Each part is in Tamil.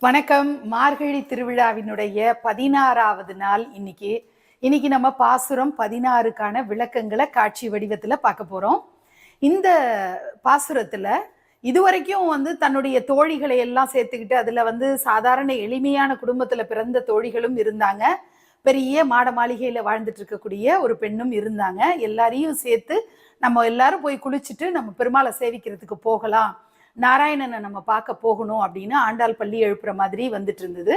வணக்கம். மார்கழி திருவிழாவினுடைய பதினாறாவது நாள் இன்னைக்கு. இன்னைக்கு நம்ம பாசுரம் பதினாறுக்கான விளக்கங்களை காட்சி வடிவத்துல பார்க்க போறோம். இந்த பாசுரத்துல இதுவரைக்கும் வந்து தன்னுடைய தோழிகளை எல்லாம் சேர்த்துக்கிட்டு அதுல வந்து சாதாரண எளிமையான குடும்பத்துல பிறந்த தோழிகளும் இருந்தாங்க. பெரிய மாட மாளிகையில் வாழ்ந்துட்டு இருக்கக்கூடிய ஒரு பெண்ணும் இருந்தாங்க. எல்லாரையும் சேர்த்து நம்ம எல்லாரும் போய் குளிச்சுட்டு நம்ம பெருமாளை சேவிக்கிறதுக்கு போகலாம். நாராயணனை நம்ம பார்க்க போகணும் அப்படின்னு ஆண்டாள் பள்ளி எழுப்புற மாதிரி வந்துட்டு இருந்தது.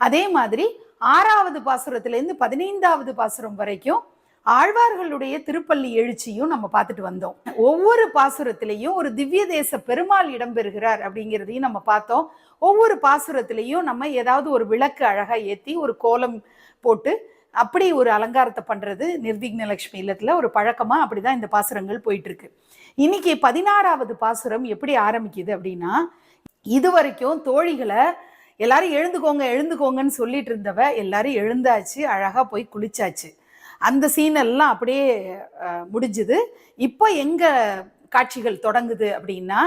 அதே மாதிரி ஆறாவது பாசுரத்திலேருந்து பதினைந்தாவது பாசுரம் வரைக்கும் ஆழ்வார்களுடைய திருப்பள்ளி எழுச்சியும் நம்ம பார்த்துட்டு வந்தோம். ஒவ்வொரு பாசுரத்திலையும் ஒரு திவ்ய தேச பெருமாள் இடம்பெறுகிறார் அப்படிங்கிறதையும் நம்ம பார்த்தோம். ஒவ்வொரு பாசுரத்திலையும் நம்ம ஏதாவது ஒரு விளக்கு அழகாக ஏற்றி ஒரு கோலம் போட்டு அப்படி ஒரு அலங்காரத்தை பண்ணுறது நிர்விக்ன லட்சுமி இல்லத்தில் ஒரு பழக்கமா அப்படிதான் இந்த பாசுரங்கள் போயிட்டுருக்கு. இன்னைக்கு பதினாறாவது பாசுரம் எப்படி ஆரம்பிக்குது அப்படின்னா இது வரைக்கும் தோழிகளை எல்லாரும் எழுந்துக்கோங்க எழுந்துக்கோங்கன்னு சொல்லிட்டு இருந்தவ எல்லாரும் எழுந்தாச்சு அழகாக போய் குளிச்சாச்சு. அந்த சீனெல்லாம் அப்படியே முடிஞ்சுது. இப்போ எங்கே காட்சிகள் தொடங்குது அப்படின்னா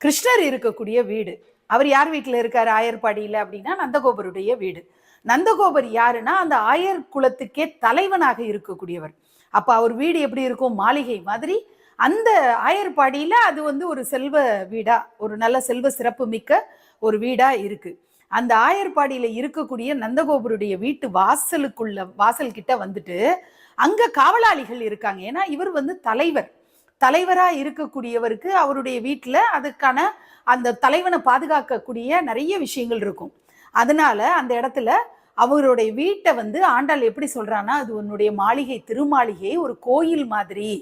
கிருஷ்ணர் இருக்கக்கூடிய வீடு. அவர் யார் வீட்டில் இருக்கார்? ஆயர்பாடியில் அப்படின்னா நந்தகோபருடைய வீடு. நந்தகோபர் யாருன்னா அந்த ஆயர் குலத்துக்கே தலைவனாக இருக்கக்கூடியவர். அப்ப அவர் வீடு எப்படி இருக்கும்? மாளிகை மாதிரி. அந்த ஆயர்பாடியில் அது வந்து ஒரு செல்வ வீடா ஒரு நல்ல செல்வ சிறப்பு மிக்க ஒரு வீடா இருக்கு. அந்த ஆயர்பாடியில் இருக்கக்கூடிய நந்தகோபருடைய வீட்டு வாசலுக்குள்ள வாசல் கிட்ட வந்துட்டு அங்க காவலாளிகள் இருக்காங்க. ஏன்னா இவர் வந்து தலைவர். தலைவரா இருக்கக்கூடியவருக்கு அவருடைய வீட்டில் அதுக்கான அந்த தலைவனை பாதுகாக்கக்கூடிய நிறைய விஷயங்கள் இருக்கும். அதனால அந்த இடத்துல அவருடைய வீட்டை வந்து ஆண்டாள் எப்படி சொல்றான்னா அது உன்னுடைய மாளிகை திருமாளிகை ஒரு கோயில் மாதிரி.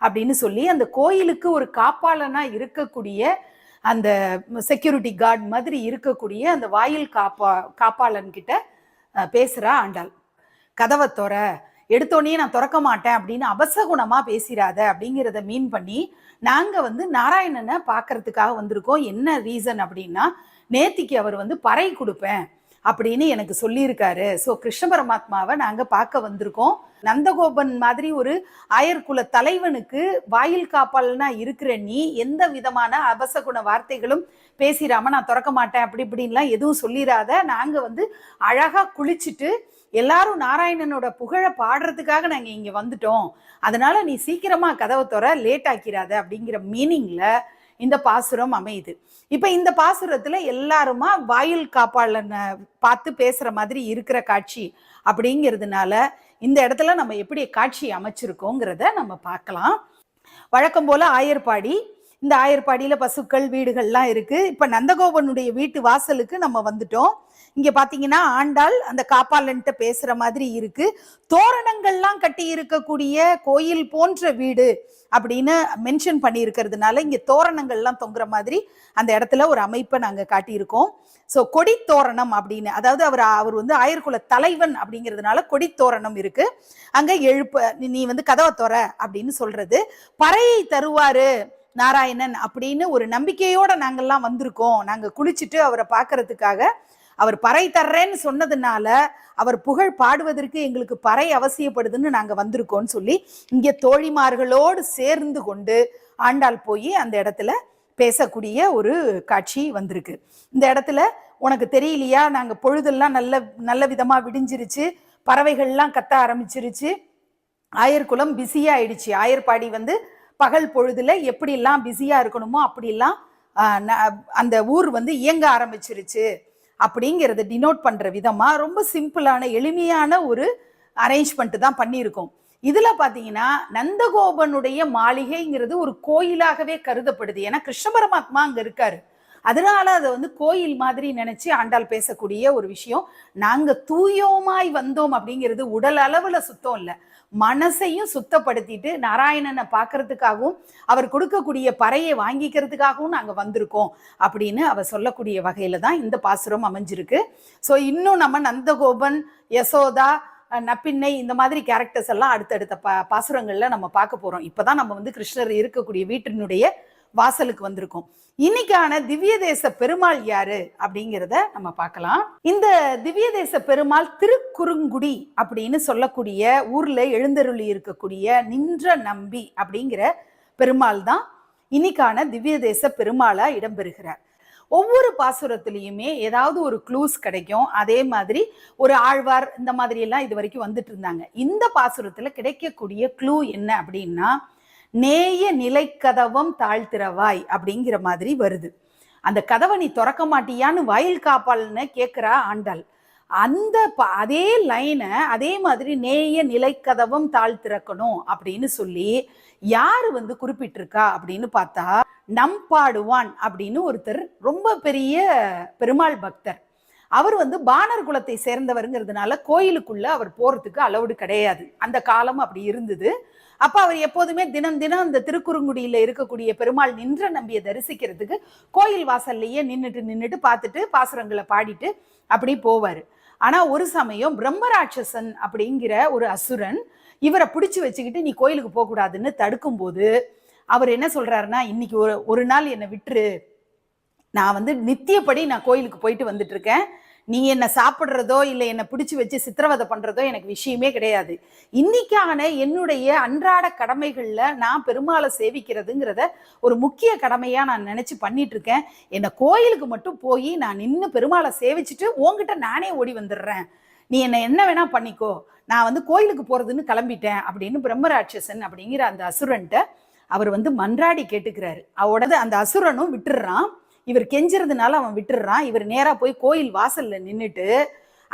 அப்படின்னு சொல்லி அந்த கோயிலுக்கு ஒரு காப்பாளனா இருக்கக்கூடிய அந்த செக்யூரிட்டி கார்டு மாதிரி இருக்கக்கூடிய அந்த வாயில் காப்பா காப்பாளன் கிட்ட பேசுறா ஆண்டாள். கதவை தொற எடுத்தோடனே நான் திறக்க மாட்டேன் அப்படின்னு அபசகுணமாக பேசிடாத அப்படிங்கிறத மீன் பண்ணி நாங்கள் வந்து நாராயணனை பார்க்கறதுக்காக வந்திருக்கோம். என்ன ரீசன் அப்படின்னா நேத்திக்கு அவர் வந்து பறை கொடுப்பேன். அப்படின்னு எனக்கு சொல்லியிருக்காரு. ஸோ கிருஷ்ண பரமாத்மாவை நாங்கள் பார்க்க வந்திருக்கோம். நந்தகோபன் மாதிரி ஒரு ஆயர்குல தலைவனுக்கு வாயில் காப்பாளனா இருக்கிற நீ எந்த விதமான அபசகுண வார்த்தைகளும் பேசிடாம நான் திறக்க மாட்டேன் அப்படி இப்படின்லாம் எதுவும் சொல்லிடாத நாங்கள் வந்து அழகாக குளிச்சுட்டு எல்லாரும் நாராயணனோட புகழை பாடுறதுக்காக நாங்கள் இங்கே வந்துட்டோம். அதனால நீ சீக்கிரமாக கதவை துற லேட் ஆக்கிராத அப்படிங்கிற மீனிங்ல இந்த பாசுரம் அமையுது. இப்ப இந்த பாசுரத்துல எல்லாருமா வாயில் காப்பாளனை பார்த்து பேசுற மாதிரி இருக்கிற காட்சி அப்படிங்கிறதுனால இந்த இடத்துல நம்ம எப்படி காட்சி அமைச்சிருக்கோங்கிறத நம்ம பார்க்கலாம். வழக்கம் போல ஆயர்பாடி இந்த ஆயர்பாடியில பசுக்கள் வீடுகள்லாம் இருக்கு. இப்ப நந்தகோபனுடைய வீட்டு வாசலுக்கு நம்ம வந்துட்டோம். இங்க பாத்தீங்கன்னா ஆண்டாள் அந்த காப்பாளன்ட்ட பேசுற மாதிரி இருக்கு. தோரணங்கள்லாம் கட்டி இருக்கக்கூடிய கோயில் போன்ற வீடு அப்படின்னு மென்ஷன் பண்ணி இருக்கிறதுனால இங்க தோரணங்கள்லாம் தொங்குற மாதிரி அந்த இடத்துல ஒரு அமைப்பை நாங்க காட்டியிருக்கோம். ஸோ கொடித்தோரணம் அப்படின்னு அதாவது அவர் அவர் வந்து ஆயர்குல தலைவன் அப்படிங்கிறதுனால கொடித்தோரணம் இருக்கு. அங்க எழுப்ப நீ- வந்து கதவை தோற அப்படின்னு சொல்றது. பறையை தருவாரு நாராயணன் அப்படின்னு ஒரு நம்பிக்கையோட நாங்கள்லாம் வந்திருக்கோம். நாங்கள் குளிச்சுட்டு அவரை பார்க்கறதுக்காக அவர் பறை தர்றேன்னு சொன்னதுனால அவர் புகழ் பாடுவதற்கு எங்களுக்கு பறை அவசியப்படுதுன்னு நாங்கள் வந்திருக்கோம்னு சொல்லி இங்கே தோழிமார்களோடு சேர்ந்து கொண்டு ஆண்டாள் போய் அந்த இடத்துல பேசக்கூடிய ஒரு காட்சி வந்திருக்கு. இந்த இடத்துல உனக்கு தெரியலையா? நாங்கள் பொழுதெல்லாம் நல்ல நல்ல விதமாக விடிஞ்சிருச்சு. பறவைகள்லாம் கத்த ஆரம்பிச்சிருச்சு. ஆயர்குளம் பிஸியாக ஆயிடுச்சு. ஆயர்பாடி வந்து பகல் பொழுதுல எப்படிலாம் பிஸியாக இருக்கணுமோ அப்படிலாம் ந- அந்த ஊர் வந்து இயங்க ஆரம்பிச்சிருச்சு. அப்படிங்கிறத டினோட் பண்ணுற விதமாக ரொம்ப சிம்பிளான எளிமையான ஒரு அரேஞ்ச்மெண்ட்டு தான் பண்ணியிருக்கோம். இதில் பார்த்தீங்கன்னா நந்தகோபனுடைய மாளிகைங்கிறது ஒரு கோயிலாகவே கருதப்படுது. ஏன்னா கிருஷ்ண பரமாத்மா அங்கே இருக்காரு. அதனால அதை வந்து கோயில் மாதிரி நினைச்சு ஆண்டாள் பேசக்கூடிய ஒரு விஷயம். நாங்க தூயோமாய் வந்தோம் அப்படிங்கிறது உடல் அளவுல சுத்தம் இல்லை. மனசையும் சுத்தப்படுத்திட்டு நாராயணனை பார்க்கறதுக்காகவும் அவர் கொடுக்கக்கூடிய பறையை வாங்கிக்கிறதுக்காகவும் நாங்கள் வந்திருக்கோம் அப்படின்னு அவர் சொல்லக்கூடிய வகையில தான் இந்த பாசுரம் அமைஞ்சிருக்கு. ஸோ இன்னும் நம்ம நந்தகோபன் யசோதா நப்பின்னை இந்த மாதிரி கேரக்டர்ஸ் எல்லாம் அடுத்தடுத்த பா பாசுரங்களில் நம்ம பார்க்க போகிறோம் இப்போ தான் நம்ம வந்து கிருஷ்ணர் இருக்கக்கூடிய வீட்டினுடைய வாசலுக்கு வந்திருக்கோம். இன்னைக்கான திவ்ய தேச பெருமாள் யாரு அப்படிங்கிறத நம்ம பார்க்கலாம். இந்த திவ்ய தேச பெருமாள் திருக்குறுங்குடி அப்படின்னு சொல்லக்கூடிய ஊர்ல எழுந்தருளி இருக்கக்கூடிய நின்ற நம்பி அப்படிங்கிற பெருமாள் தான் இன்னைக்கான திவ்ய தேச பெருமாளா இடம்பெறுகிறார். ஒவ்வொரு பாசுரத்திலையுமே ஏதாவது ஒரு க்ளூஸ் கிடைக்கும். அதே மாதிரி ஒரு ஆழ்வார் இந்த மாதிரி எல்லாம் இது வரைக்கும் வந்துட்டு இருந்தாங்க. இந்த பாசுரத்துல கிடைக்கக்கூடிய க்ளூ என்ன அப்படின்னா நேய நிலைக்கதவம் தாழ்த்திறவாய் அப்படிங்கிற மாதிரி வருது. அந்த கதவை நீ திறக்க மாட்டியான்னு வயல் காப்பாள்னு கேட்குறா ஆண்டாள். அந்த ப- அதே லைனை அதே மாதிரி நேய நிலைக்கதவம் தாழ் திறக்கணும் அப்படின்னு சொல்லி யார் வந்து குறிப்பிட்டிருக்கா அப்படின்னு பார்த்தா நம்பாடுவான் அப்படின்னு ஒருத்தர் ரொம்ப பெரிய பெருமாள் பக்தர். அவர் வந்து பாணர் குலத்தை சேர்ந்தவருங்கிறதுனால கோயிலுக்குள்ள அவர் போறதுக்கு அளவுடு கிடையாது. அந்த காலம் அப்படி இருந்தது. அப்ப அவர் எப்போதுமே தினம் தினம் அந்த திருக்குறுங்குடியில இருக்கக்கூடிய பெருமாள் நின்ற நம்பியை தரிசிக்கிறதுக்கு கோயில் வாசல்லையே நின்னுட்டு நின்னுட்டு பார்த்துட்டு பாசுரங்களை பாடிட்டு அப்படி போவாரு. ஆனா ஒரு சமயம் பிரம்மராட்சசன் அப்படிங்கிற ஒரு அசுரன் இவரை பிடிச்சு வச்சுக்கிட்டு நீ கோயிலுக்கு போக கூடாதுன்னு தடுக்கும் போது அவர் என்ன சொல்றாருன்னா இன்னைக்கு ஒரு ஒரு நாள் என்னை விட்டுரு. நான் வந்து நித்தியப்படி நான் கோயிலுக்கு போயிட்டு வந்துட்டு இருக்கேன். நீ என்னை சாப்பிட்றதோ இல்லை என்னை பிடிச்சி வச்சு சித்திரவதை பண்ணுறதோ எனக்கு விஷயமே கிடையாது. இன்னைக்கான என்னுடைய அன்றாட கடமைகளில் நான் பெருமாளை சேவிக்கிறதுங்கிறத ஒரு முக்கிய கடமையாக நான் நினச்சி பண்ணிட்டு இருக்கேன் என்னை கோயிலுக்கு மட்டும் போய் நான் நின்று பெருமாளை சேவிச்சுட்டு உன்கிட்ட நானே ஓடி வந்துடுறேன். நீ என்ன என்ன வேணா பண்ணிக்கோ. நான் வந்து கோயிலுக்கு போறதுன்னு கிளம்பிட்டேன் அப்படின்னு பிரம்மராட்சசன் அப்படிங்கிற அந்த அசுரன்ட்ட அவர் வந்து மன்றாடி கேட்டுக்கிறாரு. அவரோட அந்த அசுரனும் விட்டுடுறான். இவர் கெஞ்சுறதுனால அவன் விட்டுடுறான் இவர் நேரா போய் கோயில் வாசல்ல நின்றுட்டு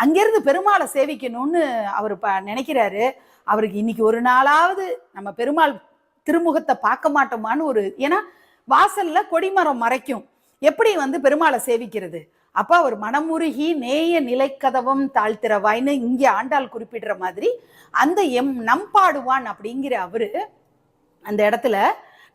அங்கேருந்து பெருமாளை சேவிக்கணும்னு அவர் ப நினைக்கிறாரு. அவருக்கு இன்னைக்கு ஒரு நாளாவது நம்ம பெருமாள் திருமுகத்தை பார்க்க மாட்டோமான்னு ஒரு ஏன்னா வாசல்ல கொடிமரம் மறைக்கும். எப்படி வந்து பெருமாளை சேவிக்கிறது? அப்போ அவர் மனமுருகி நேய நிலைக்கதவம் தாழ்த்திரவாய்ன்னு இங்கே ஆண்டாள் குறிப்பிடுற மாதிரி அந்த எம் நம்பாடுவான் அப்படிங்கிற அவரு அந்த இடத்துல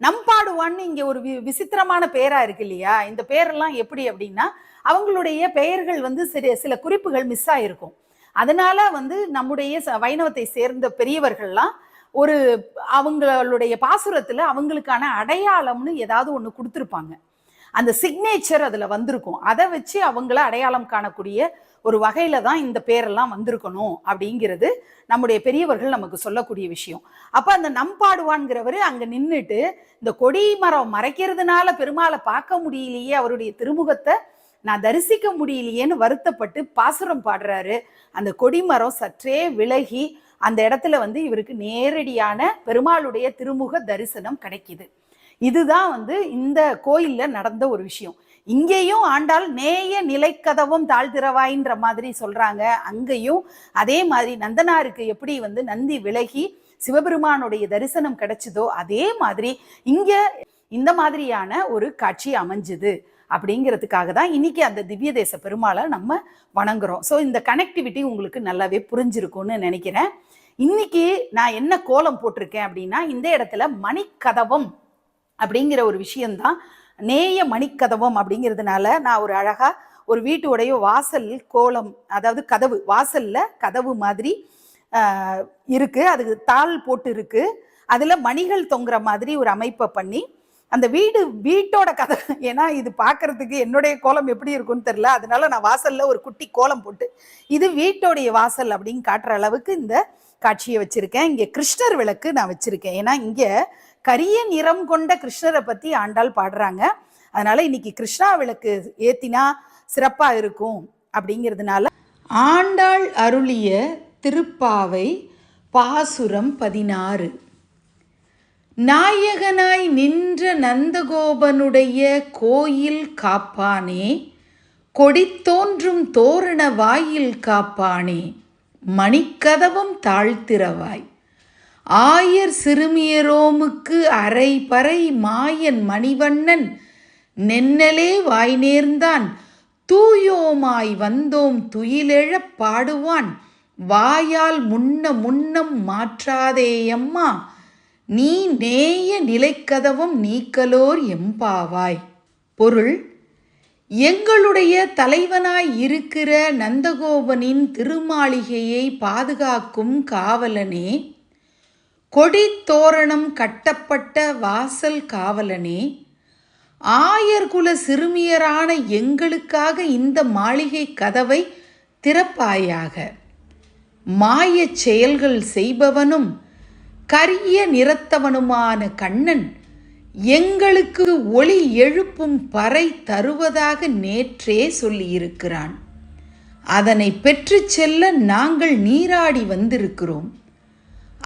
நம்பாடுவான்னு இங்கே ஒரு வி- விசித்திரமான பேராக இருக்கு இல்லையா? இந்த பேரெல்லாம் எப்படி அப்படின்னா அவங்களுடைய பெயர்கள் வந்து சில சில குறிப்புகள் மிஸ் ஆகிருக்கும் அதனால வந்து நம்முடைய ச- வைணவத்தை சேர்ந்த பெரியவர்கள்லாம் ஒரு அவங்களுடைய பாசுரத்தில் அவங்களுக்கான அடையாளம்னு ஏதாவது ஒன்று கொடுத்துருப்பாங்க. அந்த சிக்னேச்சர் அதில் வந்திருக்கும். அதை வச்சு அவங்கள அடையாளம் காணக்கூடிய ஒரு வகையில தான் இந்த பேரெல்லாம் வந்திருக்கணும் அப்படிங்கிறது நம்முடைய பெரியவர்கள் நமக்கு சொல்லக்கூடிய விஷயம். அப்போ அந்த நம்பாடுவான்கிறவர் அங்கே நின்றுட்டு இந்த கொடி மரம் மறைக்கிறதுனால பெருமாளை பார்க்க முடியலையே அவருடைய திருமுகத்தை நான் தரிசிக்க முடியலையேன்னு வருத்தப்பட்டு பாசுரம் பாடுறாரு. அந்த கொடிமரம் சற்றே விலகி அந்த இடத்துல வந்து இவருக்கு நேரடியான பெருமாளுடைய திருமுக தரிசனம் கிடைக்கிது. இதுதான் வந்து இந்த கோயிலில் நடந்த ஒரு விஷயம். இங்கேயும் ஆண்டாள் நேய நிலைக்கதவும் தாழ்த்திரவாயின்ற மாதிரி சொல்றாங்க. அங்கேயும் அதே மாதிரி நந்தனாருக்கு எப்படி வந்து நந்தி விலகி சிவபெருமானுடைய தரிசனம் கிடைச்சதோ அதே மாதிரி இங்க இந்த மாதிரியான ஒரு காட்சி அமைஞ்சுது அப்படிங்கிறதுக்காக தான் இன்னைக்கு அந்த திவ்ய தேச பெருமாளை நம்ம வணங்குறோம். ஸோ இந்த கனெக்டிவிட்டி உங்களுக்கு நல்லாவே புரிஞ்சிருக்கும்னு நினைக்கிறேன். இன்னைக்கு நான் என்ன கோலம் போட்டிருக்கேன் அப்படின்னா இந்த இடத்துல மணிக்கதவம் அப்படிங்கிற ஒரு விஷயம்தான் நேய மணிக்கதவம் அப்படிங்கிறதுனால நான் ஒரு அழகா ஒரு வீட்டுடைய வாசல் கோலம் அதாவது கதவு வாசல்ல கதவு மாதிரி இருக்குது இருக்கு. அதுக்கு தாள் போட்டு இருக்கு அதுல மணிகள் தொங்குற மாதிரி ஒரு அமைப்பை பண்ணி அந்த வீடு வீட்டோட கதை ஏன்னா இது பார்க்கறதுக்கு என்னுடைய கோலம் எப்படி இருக்கும்னு தெரியல. அதனால நான் வாசல்ல ஒரு குட்டி கோலம் போட்டு இது வீட்டோடைய வாசல் அப்படின்னு காட்டுற அளவுக்கு இந்த காட்சியை வச்சிருக்கேன். இங்கே கிருஷ்ணர் விளக்கு நான் வச்சிருக்கேன். ஏன்னா இங்கே கரிய நிறம் கொண்ட கிருஷ்ணரை பத்தி ஆண்டாள் பாடுறாங்க. அதனால இன்னைக்கு கிருஷ்ணா விளக்கு ஏத்தினா சிறப்பா இருக்கும் அப்படிங்கிறதுனால. ஆண்டாள் அருளிய திருப்பாவை பாசுரம் பதினாறு. நாயகனாய் நின்ற நந்தகோபனுடைய கோயில் காப்பானே கொடித்தோன்றும் தோரண வாயில் காப்பானே மணிக்கதவம் தாழ்த்திரவாய் ஆயர் சிறுமியரோமுக்கு அரை பறை மாயன் மணிவண்ணன் நென்னலே வாய் நேர்ந்தான் தூயோமாய் வந்தோம் துயிலெழப் பாடுவான். வாயால் முன்ன முன்னம் மாற்றாதேயம்மா. நீ நேய நிலைக்கதவும் நீக்கலோர் எம்பாவாய். பொருள் எங்களுடைய தலைவனாய் இருக்கிற நந்தகோபனின் திருமாளிகையை பாதுகாக்கும் காவலனே கொடித்தோரணம் கட்டப்பட்ட வாசல் காவலனே ஆயர்குல சிறுமியரான எங்களுக்காக இந்த மாளிகை கதவை திறப்பாயாக. மாயச் செயல்கள் செய்பவனும் கரிய நிறத்தவனுமான கண்ணன் எங்களுக்கு ஒளி எழுப்பும் பறை தருவதாக நேற்றே சொல்லியிருக்கிறான். அதனை பெற்றுச் செல்ல நாங்கள் நீராடி வந்திருக்கிறோம்.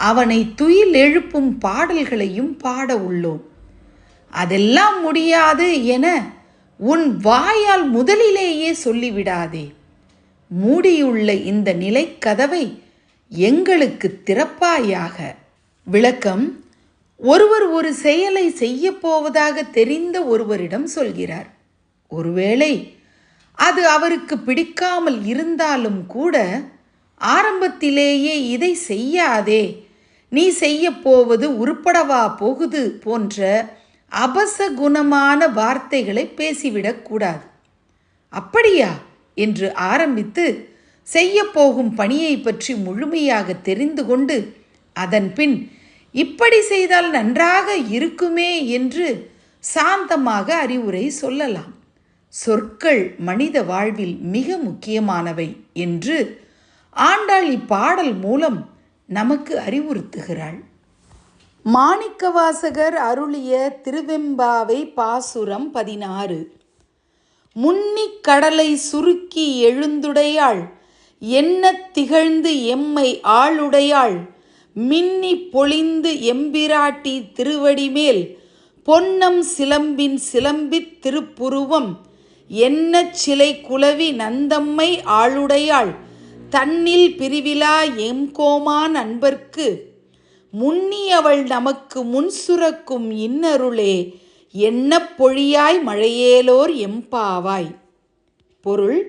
அவனை துயில் எழுப்பும் பாடல்களையும் பாட உள்ளோம். அதெல்லாம் முடியாது என உன் வாயால் முதலிலேயே சொல்லிவிடாதே. மூடியுள்ள இந்த நிலைக்கதவை எங்களுக்கு திறப்பாயாக. விளக்கம் ஒருவர் ஒரு செயலை செய்யப் போவதாக தெரிந்த ஒருவரிடம் சொல்கிறார். ஒருவேளை அது அவருக்கு பிடிக்காமல் இருந்தாலும் கூட ஆரம்பத்திலேயே இதை செய்யாதே நீ செய்யப் போவது உருப்படவா போகுது போன்ற அபச குணமான வார்த்தைகளை பேசிவிடக்கூடாது அப்படியா? என்று ஆரம்பித்து செய்யப்போகும் பணியை பற்றி முழுமையாக தெரிந்து கொண்டு அதன் பின் இப்படி செய்தால் நன்றாக இருக்குமே என்று சாந்தமாக அறிவுரை சொல்லலாம். சொற்கள் மனித வாழ்வில் மிக முக்கியமானவை என்று ஆண்டாள் இப்பாடல் மூலம் நமக்கு அறிவுறுத்துகிறாள். மாணிக்கவாசகர் அருளிய திருவெம்பாவை பாசுரம் பதினாறு. முன்னிக் கடலை சுருக்கி எழுந்துடையாள் என்ன திகழ்ந்து எம்மை ஆளுடையாள் மின்னி பொழிந்து எம்பிராட்டி திருவடிமேல் பொன்னம் சிலம்பின் சிலம்பித் திருப்புருவம் என்ன சிலை குலவி நந்தம்மை ஆளுடையாள் தன்னில் பிரிவிலா எம்கோமான் அன்பர்க்கு முன்னி அவள் நமக்கு முன் சுரக்கும் இன்னருளே என்ன பொழியாய் மழையேலோர் எம்பாவாய் பொருள்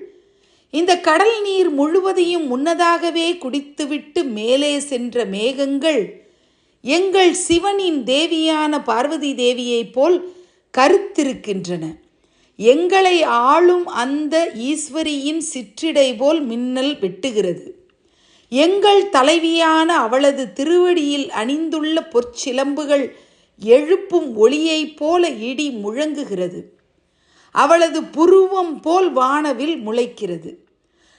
இந்த கடல் நீர் முழுவதையும் முன்னதாகவே குடித்துவிட்டு மேலே சென்ற மேகங்கள் எங்கள் சிவனின் தேவியான பார்வதி தேவியைப் போல் கருத்திருக்கின்றன. எங்களை ஆளும் அந்த ஈஸ்வரியின் சிற்றிடை போல் மின்னல் வெட்டுகிறது. எங்கள் தலைவியான அவளது திருவடியில் அணிந்துள்ள பொற்சிலம்புகள் எழுப்பும் ஒளியைப் போல இடி முழங்குகிறது. அவளது புருவம் போல் வானவில் முளைக்கிறது.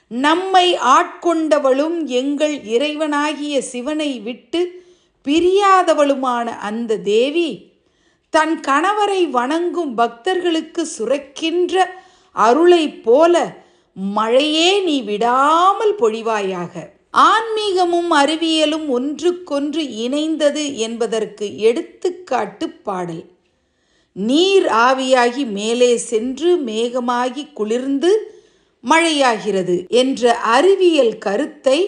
நம்மை ஆட்கொண்டவளும் எங்கள் இறைவனாகிய சிவனை விட்டு பிரியாதவளுமான அந்த தேவி தன் கணவரை வணங்கும் பக்தர்களுக்கு சுரக்கின்ற அருளைப் போல மழையே நீ விடாமல் பொழிவாயாக. ஆன்மீகமும் அறிவியலும் ஒன்றுக்கொன்று இணைந்தது என்பதற்கு எடுத்துக்காட்டு பாடல். நீர் ஆவியாகி மேலே சென்று மேகமாகி குளிர்ந்து மழையாகிறது என்ற அறிவியல் கருத்தை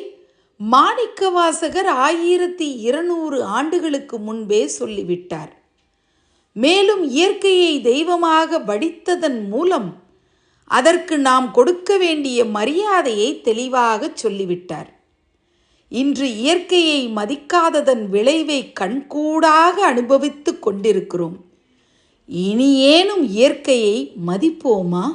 மாணிக்கவாசகர் ஆயிரத்தி இருநூறு ஆண்டுகளுக்கு முன்பே சொல்லிவிட்டார். மேலும் இயற்கையை தெய்வமாக வடித்ததன் மூலம் அதற்கு நாம் கொடுக்க வேண்டிய மரியாதையை தெளிவாக சொல்லிவிட்டார். இன்று இயற்கையை மதிக்காததன் விளைவை கண்கூடாக அனுபவித்துக் கொண்டிருக்கிறோம். இனியேனும் இயற்கையை மதிப்போமா?